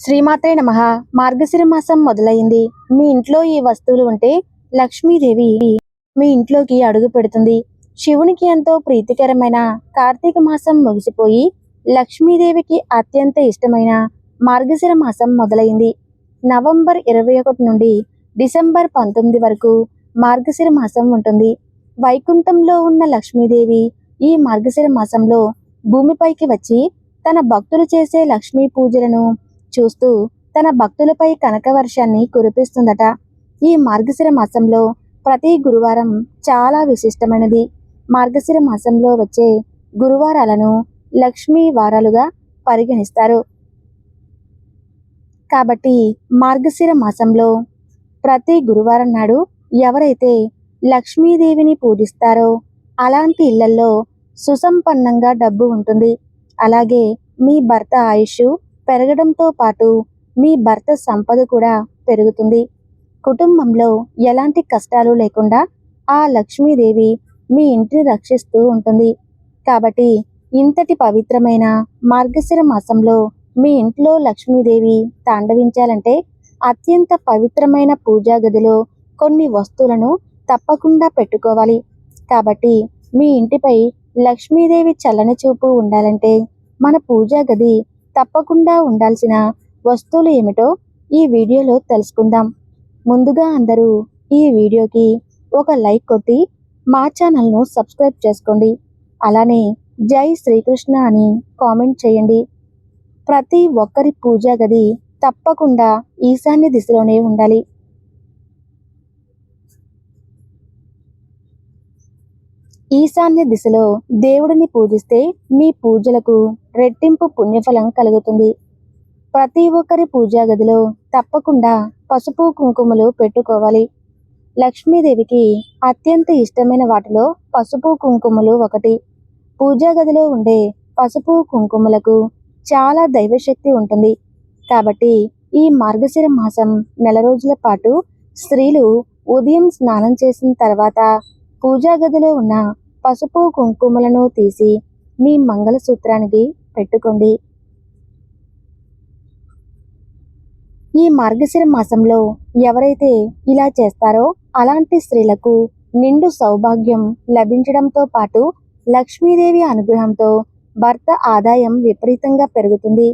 శ్రీమాత్రే నమ. మార్గశిర మాసం మొదలైంది. మీ ఇంట్లో ఈ వస్తువులు ఉంటే లక్ష్మీదేవి మీ ఇంట్లోకి అడుగు పెడుతుంది. శివునికి ఎంతో ప్రీతికరమైన కార్తీక మాసం ముగిసిపోయి లక్ష్మీదేవికి అత్యంత ఇష్టమైన మార్గశిర మాసం మొదలైంది. నవంబర్ ఇరవై ఒకటి నుండి డిసెంబర్ పంతొమ్మిది వరకు మార్గశిర మాసం ఉంటుంది. వైకుంఠంలో ఉన్న లక్ష్మీదేవి ఈ మార్గశిర మాసంలో భూమిపైకి వచ్చి తన భక్తులు చేసే లక్ష్మీ పూజలను చూస్తూ తన భక్తులపై కనకవర్షాన్ని కురిపిస్తుందట. ఈ మార్గశిర మాసంలో ప్రతి గురువారం చాలా విశిష్టమైనది. మార్గశిర మాసంలో వచ్చే గురువారాలను లక్ష్మీ వారాలుగా పరిగణిస్తారు. కాబట్టి మార్గశిర మాసంలో ప్రతి గురువారం నాడు ఎవరైతే లక్ష్మీదేవిని పూజిస్తారో అలాంటి ఇళ్ళలో సుసంపన్నంగా డబ్బు ఉంటుంది. అలాగే మీ భర్త ఆయుష్ పెరగడంతో పాటు మీ భర్త సంపద కూడా పెరుగుతుంది. కుటుంబంలో ఎలాంటి కష్టాలు లేకుండా ఆ లక్ష్మీదేవి మీ ఇంటిని రక్షిస్తూ ఉంటుంది. కాబట్టి ఇంతటి పవిత్రమైన మార్గశిర మాసంలో మీ ఇంట్లో లక్ష్మీదేవి తాండవించాలంటే అత్యంత పవిత్రమైన పూజా గదిలో కొన్ని వస్తువులను తప్పకుండా పెట్టుకోవాలి. కాబట్టి మీ ఇంటిపై లక్ష్మీదేవి చల్లని చూపు ఉండాలంటే మన పూజా గది తప్పకుండా ఉండాల్సిన వస్తువులు ఏమిటో ఈ వీడియోలో తెలుసుకుందాం. ముందుగా అందరూ ఈ వీడియోకి ఒక లైక్ కొట్టి మా ఛానల్ను సబ్స్క్రైబ్ చేసుకోండి. అలానే జై శ్రీకృష్ణ అని కామెంట్ చేయండి. ప్రతి ఒక్కరి పూజా గది తప్పకుండా ఈశాన్య దిశలోనే ఉండాలి. ఈశాన్య దిశలో దేవుడిని పూజిస్తే మీ పూజలకు రెట్టింపు పుణ్యఫలం కలుగుతుంది. ప్రతి ఒక్కరి పూజా గదిలో తప్పకుండా పసుపు కుంకుమలు పెట్టుకోవాలి. లక్ష్మీదేవికి అత్యంత ఇష్టమైన వాటిలో పసుపు కుంకుమలు ఒకటి. పూజా గదిలో ఉండే పసుపు కుంకుమలకు చాలా దైవశక్తి ఉంటుంది. కాబట్టి ఈ మార్గశిర మాసం నెల రోజుల పాటు స్త్రీలు ఉదయం స్నానం చేసిన తర్వాత పూజా గదిలో ఉన్న పసుపు కుంకుమలను తీసి మీ మంగళసూత్రానికి పెట్టుకోండి. ఈ మార్గశిర మాసంలో ఎవరైతే ఇలా చేస్తారో అలాంటి స్త్రీలకు నిండు సౌభాగ్యం లభించడంతో పాటు లక్ష్మీదేవి అనుగ్రహంతో భర్త ఆదాయం విపరీతంగా పెరుగుతుంది.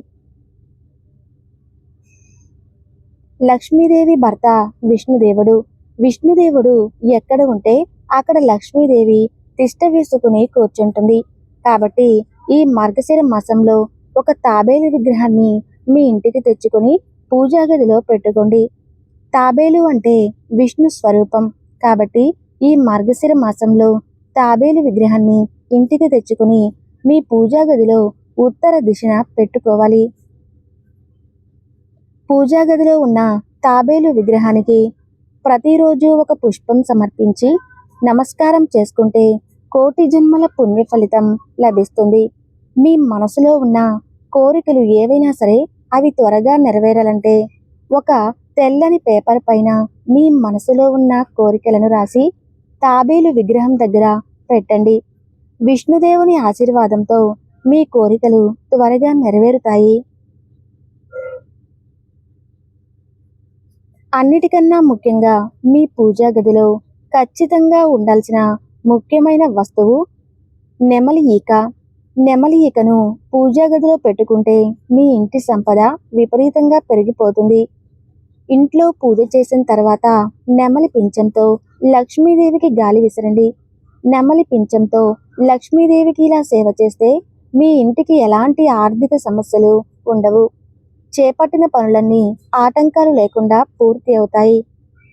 లక్ష్మీదేవి భర్త విష్ణుదేవుడు. విష్ణుదేవుడు ఎక్కడ ఉంటే అక్కడ లక్ష్మీదేవి తిష్ట వేసుకుని కూర్చుంటుంది. కాబట్టి ఈ మార్గశిర మాసంలో ఒక తాబేలు విగ్రహాన్ని మీ ఇంటికి తెచ్చుకొని పూజా గదిలో పెట్టుకోండి. తాబేలు అంటే విష్ణు స్వరూపం. కాబట్టి ఈ మార్గశిర మాసంలో తాబేలు విగ్రహాన్ని ఇంటికి తెచ్చుకొని మీ పూజా గదిలో ఉత్తర దిశన పెట్టుకోవాలి. పూజా గదిలో ఉన్న తాబేలు విగ్రహానికి ప్రతిరోజు ఒక పుష్పం సమర్పించి నమస్కారం చేసుకుంటే కోటి జన్మల పుణ్య ఫలితం లభిస్తుంది. మీ మనసులో ఉన్న కోరికలు ఏవైనా సరే అవి త్వరగా నెరవేరాలంటే ఒక తెల్లని పేపర్ పైన మీ మనసులో ఉన్న కోరికలను రాసి తాబేలు విగ్రహం దగ్గర పెట్టండి. విష్ణుదేవుని ఆశీర్వాదంతో మీ కోరికలు త్వరగా నెరవేరుతాయి. అన్నిటికన్నా ముఖ్యంగా మీ పూజా గదిలో ఖచ్చితంగా ఉండాల్సిన ముఖ్యమైన వస్తువు నెమలి ఈక. నెమలి ఈకను పూజా గదిలో పెట్టుకుంటే మీ ఇంటి సంపద విపరీతంగా పెరిగిపోతుంది. ఇంట్లో పూజ చేసిన తర్వాత నెమలి పింఛంతో లక్ష్మీదేవికి గాలి విసరండి. నెమలి పింఛంతో లక్ష్మీదేవికి ఇలా సేవ చేస్తే మీ ఇంటికి ఎలాంటి ఆర్థిక సమస్యలు ఉండవు. చేపట్టిన పనులన్నీ ఆటంకాలు లేకుండా పూర్తి అవుతాయి.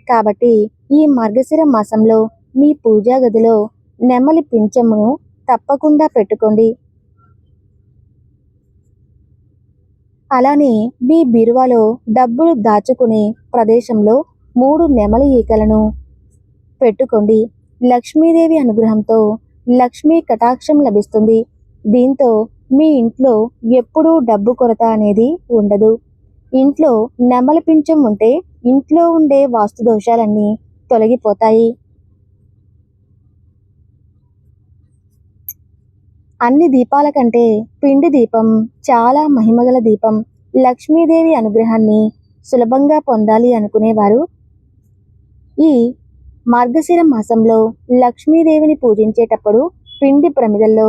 కాబట్టి ఈ మార్గశిర మాసంలో మీ పూజా గదిలో నెమలి పింఛమును తప్పకుండా పెట్టుకోండి. అలానే మీ బీరువాలో డబ్బులు దాచుకునే ప్రదేశంలో మూడు నెమలి ఈకలను పెట్టుకోండి. లక్ష్మీదేవి అనుగ్రహంతో లక్ష్మీ కటాక్షం లభిస్తుంది. దీంతో మీ ఇంట్లో ఎప్పుడూ డబ్బు కొరత అనేది ఉండదు. ఇంట్లో నెమలి పింఛం ఉంటే ఇంట్లో ఉండే వాస్తు దోషాలన్నీ తొలగిపోతాయి. అన్ని దీపాల కంటే పిండి దీపం చాలా మహిమగల దీపం. లక్ష్మీదేవి అనుగ్రహాన్ని సులభంగా పొందాలి అనుకునేవారు. ఈ మార్గశిర మాసంలో లక్ష్మీదేవిని పూజించేటప్పుడు పిండి ప్రమిదల్లో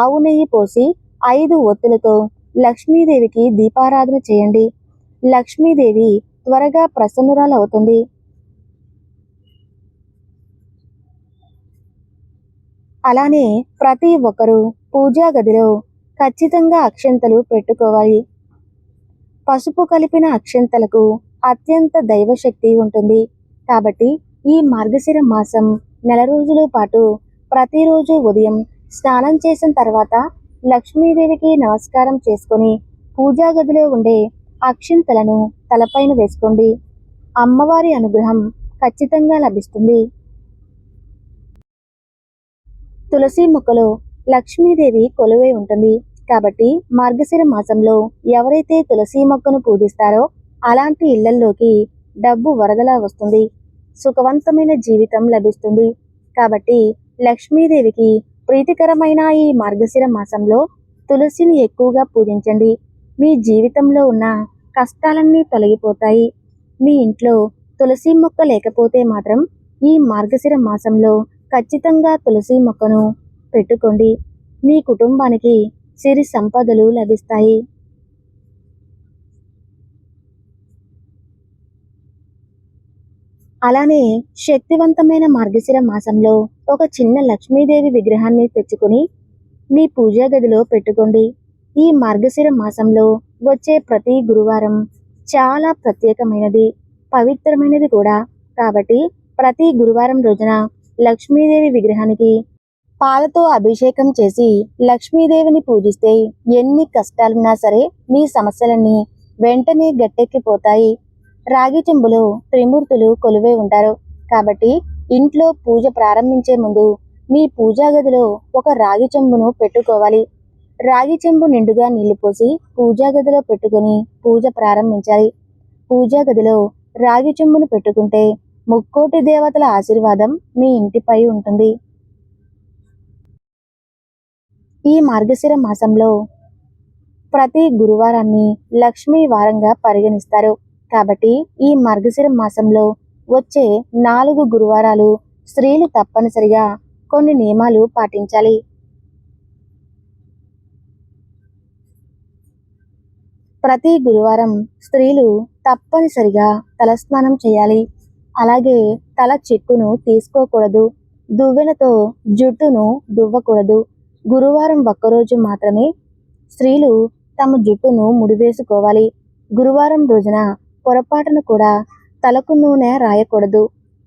ఆవు నెయ్యి పోసి ఐదు ఒత్తులతో లక్ష్మీదేవికి దీపారాధన చేయండి. లక్ష్మీదేవి త్వరగా ప్రసన్నురాలవుతుంది. అలానే ప్రతి ఒక్కరూ పూజా గదిలో ఖచ్చితంగా అక్షంతలు పెట్టుకోవాలి. పసుపు కలిపిన అక్షంతలకు అత్యంత దైవశక్తి ఉంటుంది. కాబట్టి ఈ మార్గశిర మాసం నెల రోజుల పాటు ప్రతిరోజు ఉదయం స్నానం చేసిన తర్వాత లక్ష్మీదేవికి నమస్కారం చేసుకొని పూజా గదిలో ఉండే అక్షింతలను తలపైన వేసుకోండి. అమ్మవారి అనుగ్రహం ఖచ్చితంగా లభిస్తుంది. తులసి మొక్కలో లక్ష్మీదేవి కొలువై ఉంటుంది. కాబట్టి మార్గశిర మాసంలో ఎవరైతే తులసి మొక్కను పూజిస్తారో అలాంటి ఇళ్ళల్లోకి డబ్బు వరదలా వస్తుంది. సుఖవంతమైన జీవితం లభిస్తుంది. కాబట్టి లక్ష్మీదేవికి ప్రీతికరమైన ఈ మార్గశిర మాసంలో తులసిని ఎక్కువగా పూజించండి. మీ జీవితంలో ఉన్న కష్టాలన్నీ తొలగిపోతాయి. మీ ఇంట్లో తులసి మొక్క లేకపోతే మాత్రం ఈ మార్గశిర మాసంలో ఖచ్చితంగా తులసి మొక్కను పెట్టుకోండి. మీ కుటుంబానికి సిరి సంపదలు లభిస్తాయి. అలానే శక్తివంతమైన మార్గశిర మాసంలో ఒక చిన్న లక్ష్మీదేవి విగ్రహాన్ని తెచ్చుకొని మీ పూజా గదిలో పెట్టుకోండి. ఈ మార్గశిర మాసంలో వచ్చే ప్రతి గురువారం చాలా ప్రత్యేకమైనది పవిత్రమైనది కూడా. కాబట్టి ప్రతి గురువారం రోజున లక్ష్మీదేవి విగ్రహానికి పాలతో అభిషేకం చేసి లక్ష్మీదేవిని పూజిస్తే ఎన్ని కష్టాలున్నా సరే మీ సమస్యలన్నీ వెంటనే గట్టెక్కిపోతాయి. రాగి చెంబులో త్రిమూర్తులు కొలువై ఉంటారు. కాబట్టి ఇంట్లో పూజ ప్రారంభించే ముందు మీ పూజా గదిలో ఒక రాగి చెంబును పెట్టుకోవాలి. రాగి చెంబు నిండుగా నీళ్ళు పోసి పూజా గదిలో పెట్టుకుని పూజ ప్రారంభించాలి. పూజా గదిలో రాగి చెంబును పెట్టుకుంటే ముక్కోటి దేవతల ఆశీర్వాదం మీ ఇంటిపై ఉంటుంది. ఈ మార్గశిర మాసంలో ప్రతి గురువారాన్ని లక్ష్మీ వారంగా పరిగణిస్తారు. కాబట్టి ఈ మార్గశిర మాసంలో వచ్చే నాలుగు గురువారాలు స్త్రీలు తప్పనిసరిగా కొన్ని నియమాలు పాటించాలి. ప్రతి గురువారం స్త్రీలు తప్పనిసరిగా తలస్నానం చేయాలి. అలాగే తల చెట్టును తీసుకోకూడదు. దువ్వెనతో జుట్టును దువ్వకూడదు. గురువారం ఒక్కరోజు మాత్రమే స్త్రీలు తమ జుట్టును ముడివేసుకోవాలి. గురువారం రోజున పొరపాటున కూడా తలకు నూనె రాయకూడదు.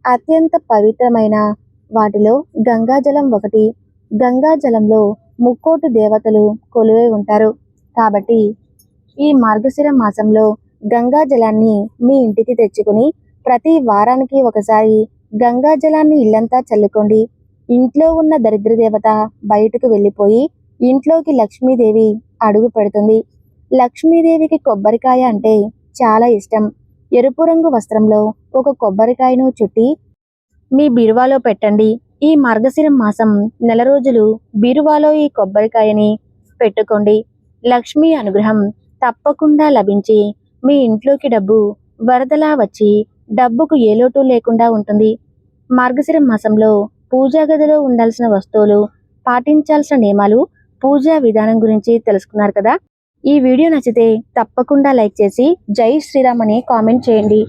అత్యంత పవిత్రమైన వాటిలో గంగాజలం ఒకటి. గంగాజలంలో ముక్కోటి దేవతలు కొలువై ఉంటారు. కాబట్టి ఈ మార్గశిర మాసంలో గంగాజలాన్ని మీ ఇంటికి తెచ్చుకుని ప్రతి వారానికి ఒకసారి గంగాజలాన్ని ఇల్లంతా చల్లుకోండి. ఇంట్లో ఉన్న దరిద్ర దేవత బయటకు వెళ్ళిపోయి ఇంట్లోకి లక్ష్మీదేవి అడుగు పెడుతుంది. లక్ష్మీదేవికి కొబ్బరికాయ అంటే చాలా ఇష్టం. ఎరుపు రంగు వస్త్రంలో ఒక కొబ్బరికాయను చుట్టి మీ బీరువాలో పెట్టండి. ఈ మార్గశిర మాసం నెల రోజులు బీరువాలో ఈ కొబ్బరికాయని పెట్టుకోండి. లక్ష్మీ అనుగ్రహం తప్పకుండా లభించి మీ ఇంట్లోకి డబ్బు వరదలా వచ్చి డబ్బుకు ఏ లోటు లేకుండా ఉంటుంది. మార్గశిర మాసంలో పూజా గదిలో ఉండాల్సిన వస్తువులు పాటించాల్సిన నియమాలు పూజా విధానం గురించి తెలుసుకున్నారు కదా? ఈ వీడియో నచ్చితే తప్పకుండా లైక్ చేసి జై శ్రీరామ్ అని కామెంట్ చేయండి.